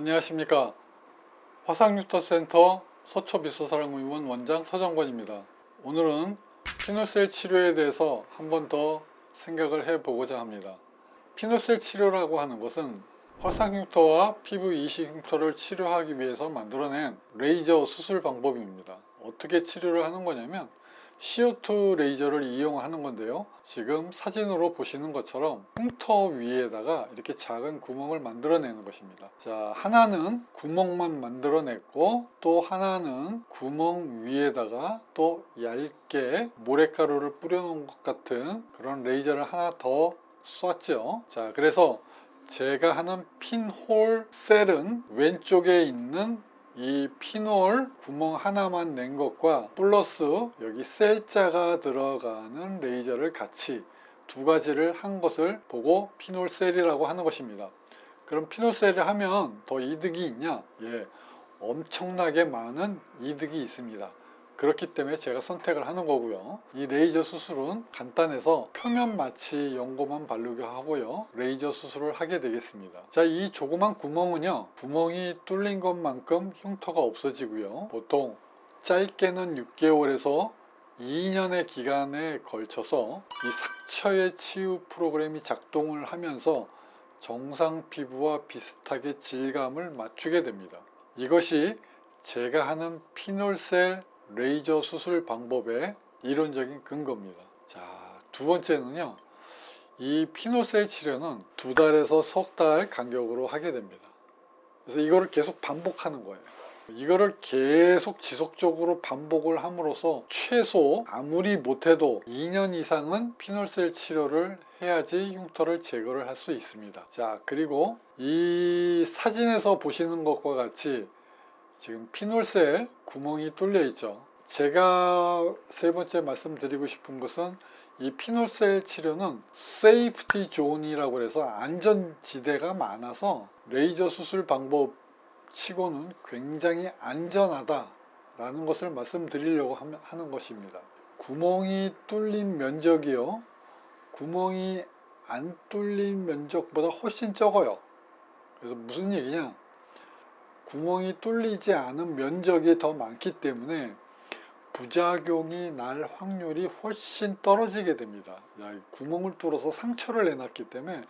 안녕하십니까. 화상유터센터 서초비서사랑의원 원장 서정권입니다. 오늘은 피노셀 치료에 대해서 한 번 더 생각을 해보고자 합니다. 피노셀 치료라고 하는 것은 화상흉터와 피부 이식 흉터를 치료하기 위해서 만들어낸 레이저 수술 방법입니다. 어떻게 치료를 하는 거냐면 CO2 레이저를 이용하는 건데요. 지금 사진으로 보시는 것처럼 흉터 위에다가 이렇게 작은 구멍을 만들어내는 것입니다. 자 하나는 구멍만 만들어냈고 또 하나는 구멍 위에다가 또 얇게 모래가루를 뿌려놓은 것 같은 그런 레이저를 하나 더 쐈죠. 자 그래서 제가 하는 핀홀 셀은 왼쪽에 있는 이 피놀 구멍 하나만 낸 것과 플러스 여기 셀자가 들어가는 레이저를 같이 두 가지를 한 것을 보고 피놀 셀이라고 하는 것입니다. 그럼 피놀 셀을 하면 더 이득이 있냐? 예, 엄청나게 많은 이득이 있습니다. 그렇기 때문에 제가 선택을 하는 거고요. 이 레이저 수술은 간단해서 표면 마취 연고만 바르게 하고요. 레이저 수술을 하게 되겠습니다. 자, 이 조그만 구멍은요. 구멍이 뚫린 것만큼 흉터가 없어지고요. 보통 짧게는 6개월에서 2년의 기간에 걸쳐서 이 상처의 치유 프로그램이 작동을 하면서 정상 피부와 비슷하게 질감을 맞추게 됩니다. 이것이 제가 하는 피놀셀 레이저 수술 방법의 이론적인 근거입니다. 자, 두 번째는요. 이 피노셀 치료는 두 달에서 석 달 간격으로 하게 됩니다. 그래서 이거를 계속 반복하는 거예요. 이거를 계속 지속적으로 반복을 함으로써 최소 아무리 못해도 2년 이상은 피놀셀 치료를 해야지 흉터를 제거를 할 수 있습니다. 자, 그리고 이 사진에서 보시는 것과 같이 지금 피놀셀 구멍이 뚫려 있죠. 제가 세 번째 말씀드리고 싶은 것은 이 피놀셀 치료는 세이프티 존이라고 해서 안전지대가 많아서 레이저 수술 방법 치고는 굉장히 안전하다 라는 것을 말씀드리려고 하는 것입니다. 구멍이 뚫린 면적이요. 구멍이 안 뚫린 면적보다 훨씬 적어요. 그래서 무슨 얘기냐? 구멍이 뚫리지 않은 면적이 더 많기 때문에 부작용이 날 확률이 훨씬 떨어지게 됩니다. 야, 구멍을 뚫어서 상처를 내놨기 때문에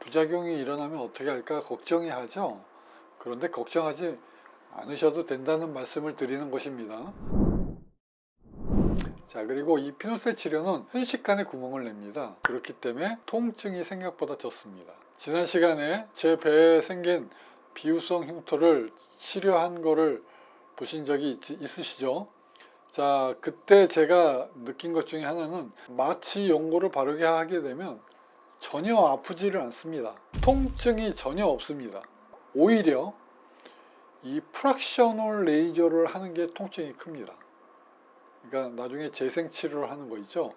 부작용이 일어나면 어떻게 할까 걱정이 하죠. 그런데 걱정하지 않으셔도 된다는 말씀을 드리는 것입니다. 자 그리고 이 피노셀 치료는 순식간에 구멍을 냅니다. 그렇기 때문에 통증이 생각보다 적습니다. 지난 시간에 제 배에 생긴 비우성 흉터를 치료한 거를 보신 적이 있, 있으시죠? 자 그때 제가 느낀 것 중에 하나는 마취 연고를 바르게 하게 되면 전혀 아프지를 않습니다. 통증이 전혀 없습니다. 오히려 이 프락셔널 레이저를 하는 게 통증이 큽니다. 그러니까 나중에 재생 치료를 하는 거 있죠.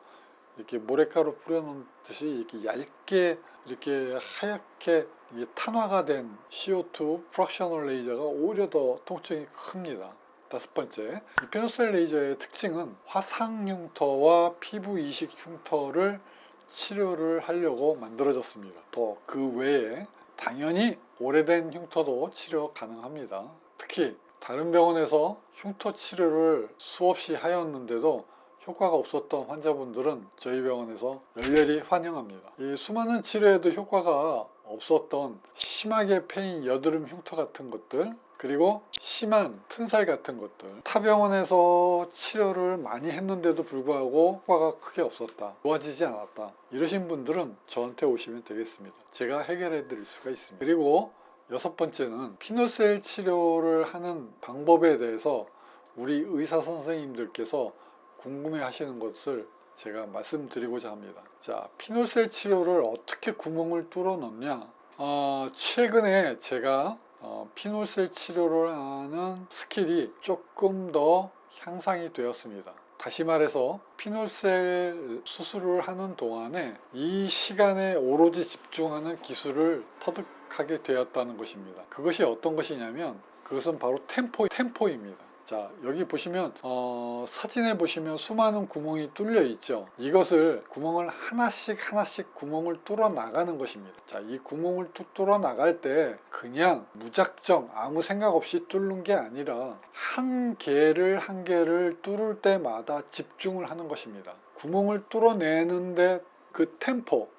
이렇게 모래가루 뿌려놓은 듯이 이렇게 얇게 이렇게 하얗게 탄화가 된 CO2 프락셔널 레이저가 오히려 더 통증이 큽니다. 다섯 번째, 이 피노셀 레이저의 특징은 화상 흉터와 피부 이식 흉터를 치료를 하려고 만들어졌습니다. 또 그 외에 당연히 오래된 흉터도 치료 가능합니다. 특히 다른 병원에서 흉터 치료를 수없이 하였는데도 효과가 없었던 환자분들은 저희 병원에서 열렬히 환영합니다. 이 수많은 치료에도 효과가 없었던 심하게 패인 여드름 흉터 같은 것들 그리고 심한 튼살 같은 것들. 타 병원에서 치료를 많이 했는데도 불구하고 효과가 크게 없었다 좋아지지 않았다 이러신 분들은 저한테 오시면 되겠습니다. 제가 해결해 드릴 수가 있습니다. 그리고 여섯 번째는 피노셀 치료를 하는 방법에 대해서 우리 의사 선생님들께서 궁금해 하시는 것을 제가 말씀드리고자 합니다 자 피노셀 치료를 어떻게 구멍을 뚫어 넣냐 어, 최근에 제가 어, 피놀셀 치료를 하는 스킬이 조금 더 향상이 되었습니다. 다시 말해서 피놀셀 수술을 하는 동안에 이 시간에 오로지 집중하는 기술을 터득하게 되었다는 것입니다. 그것이 어떤 것이냐면 그것은 바로 템포, 템포입니다. 자 여기 보시면 어, 사진에 보시면 수많은 구멍이 뚫려 있죠. 이것을 구멍을 하나씩 하나씩 구멍을 뚫어 나가는 것입니다. 자이 구멍을 뚝 뚫어 나갈 때 그냥 무작정 아무 생각 없이 뚫는 게 아니라 한 개를 한 개를 뚫을 때마다 집중을 하는 것입니다. 구멍을 뚫어내는데 그 템포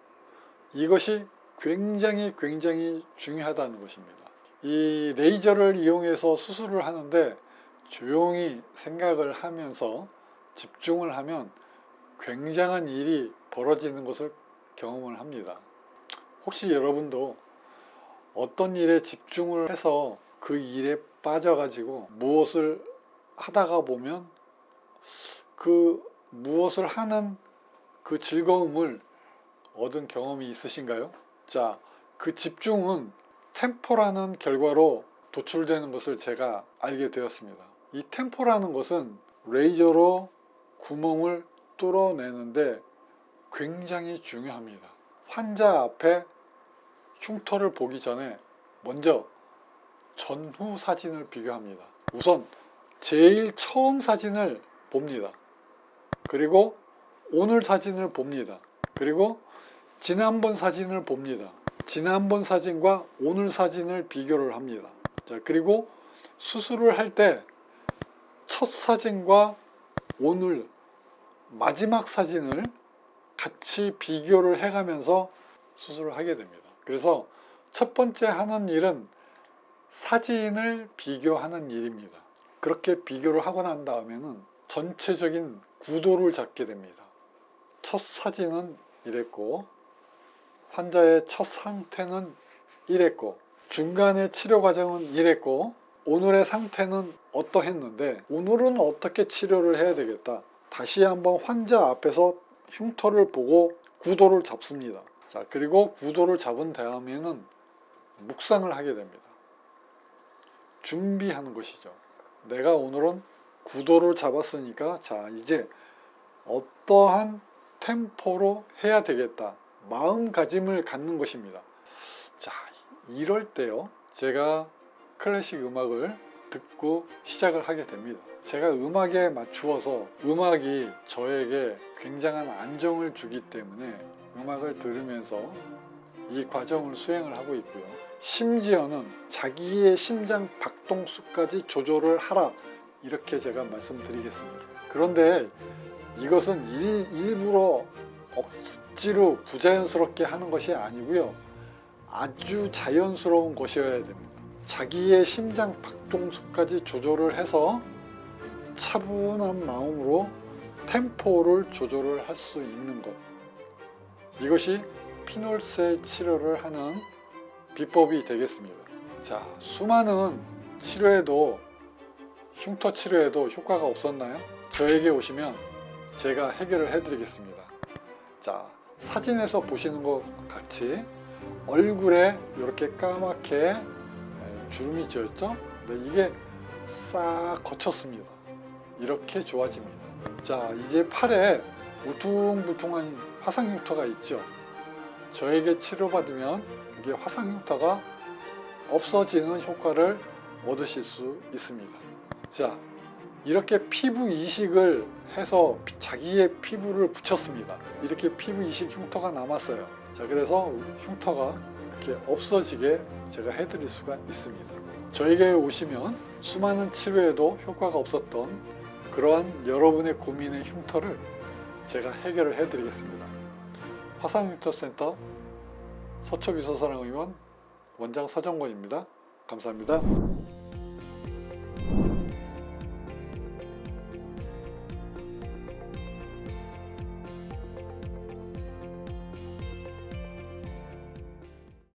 이것이 굉장히 굉장히 중요하다는 것입니다. 이 레이저를 이용해서 수술을 하는데 조용히 생각을 하면서 집중을 하면 굉장한 일이 벌어지는 것을 경험을 합니다. 혹시 여러분도 어떤 일에 집중을 해서 그 일에 빠져가지고 무엇을 하다가 보면 그 무엇을 하는 그 즐거움을 얻은 경험이 있으신가요? 자, 그 집중은 템포라는 결과로 도출되는 것을 제가 알게 되었습니다. 이 템포라는 것은 레이저로 구멍을 뚫어내는데 굉장히 중요합니다. 환자 앞에 흉터를 보기 전에 먼저 전후 사진을 비교합니다. 우선 제일 처음 사진을 봅니다. 그리고 오늘 사진을 봅니다. 그리고 지난번 사진을 봅니다. 지난번 사진과 오늘 사진을 비교를 합니다. 자, 그리고 수술을 할 때 첫 사진과 오늘 마지막 사진을 같이 비교를 해가면서 수술을 하게 됩니다. 그래서 첫 번째 하는 일은 사진을 비교하는 일입니다. 그렇게 비교를 하고 난 다음에는 전체적인 구도를 잡게 됩니다. 첫 사진은 이랬고, 환자의 첫 상태는 이랬고, 중간의 치료 과정은 이랬고, 오늘의 상태는 어떠했는데, 오늘은 어떻게 치료를 해야 되겠다. 다시 한번 환자 앞에서 흉터를 보고 구도를 잡습니다. 자, 그리고 구도를 잡은 다음에는 묵상을 하게 됩니다. 준비하는 것이죠. 내가 오늘은 구도를 잡았으니까 자 이제 어떠한 템포로 해야 되겠다 마음가짐을 갖는 것입니다 자 이럴 때요 제가 클래식 음악을 듣고 시작을 하게 됩니다 제가 음악에 맞추어서 음악이 저에게 굉장한 안정을 주기 때문에 음악을 들으면서 이 과정을 수행을 하고 있고요 심지어는 자기의 심장 박동수까지 조절을 하라 이렇게 제가 말씀드리겠습니다. 그런데 이것은 일, 일부러 억지로 부자연스럽게 하는 것이 아니고요. 아주 자연스러운 것이어야 됩니다. 자기의 심장 박동수까지 조절을 해서 차분한 마음으로 템포를 조절을 할 수 있는 것. 이것이 피놀셀 치료를 하는 비법이 되겠습니다. 자, 수많은 치료에도 흉터 치료에도 효과가 없었나요? 저에게 오시면 제가 해결을 해드리겠습니다. 자, 사진에서 보시는 것 같이 얼굴에 이렇게 까맣게 에, 주름이 지었죠? 네, 이게 싹 거쳤습니다. 이렇게 좋아집니다. 자, 이제 팔에 우퉁부퉁한 화상 흉터가 있죠? 저에게 치료받으면 이게 화상 흉터가 없어지는 효과를 얻으실 수 있습니다. 자, 이렇게 피부 이식을 해서 피- 자기의 피부를 붙였습니다. 이렇게 피부 이식 흉터가 남았어요. 자, 그래서 흉터가 이렇게 없어지게 제가 해드릴 수가 있습니다. 저에게 오시면 수많은 치료에도 효과가 없었던 그러한 여러분의 고민의 흉터를 제가 해결을 해드리겠습니다. 화상흉터센터 서초비서사랑 의원 원장 서정권입니다. 감사합니다.